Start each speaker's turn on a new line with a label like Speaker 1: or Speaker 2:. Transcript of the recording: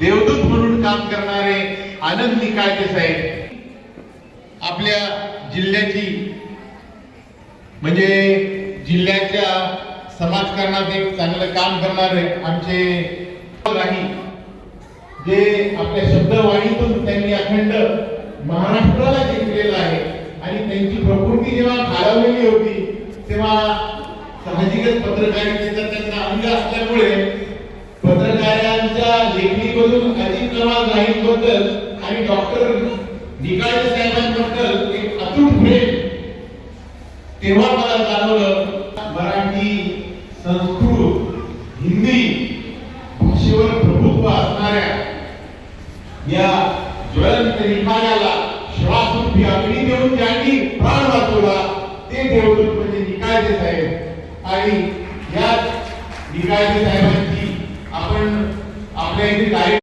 Speaker 1: देवदूत म्हणून काम करणारे आनंद निकाळते साहेब? आपल्या जिल्ह्याची म्हणजे जिल्ह्याच्या समाजकारणात एक चांगलं काम करणारे आमचे राही जे आपल्या शब्दवाणीतून त्यांनी अखंड महाराष्ट्राला जिंकलेलं आहे आणि त्यांची प्रकृती जेव्हा खालावलेली होती तेव्हा साहजिकच पत्रकारितेचा त्यांना अंग असल्यामुळे मधून अजित नवाज राहींबद्दल आणि डॉक्टर निकाळे साहेबांबद्दल एक अतूट प्रेम. तेव्हा मला जाणवलं मराठी संस्कृत हिंदी भाषेवर प्रभुत्व असणाऱ्या या ज्वलंत निकाल्याला श्वास रूपी अग्नी देऊन ज्यांनी प्राण वाचवला ते देवदूत म्हणजे निकायचे साहेब. आणि या निकायचे साहेबांची आपण आपल्या इथे कार्य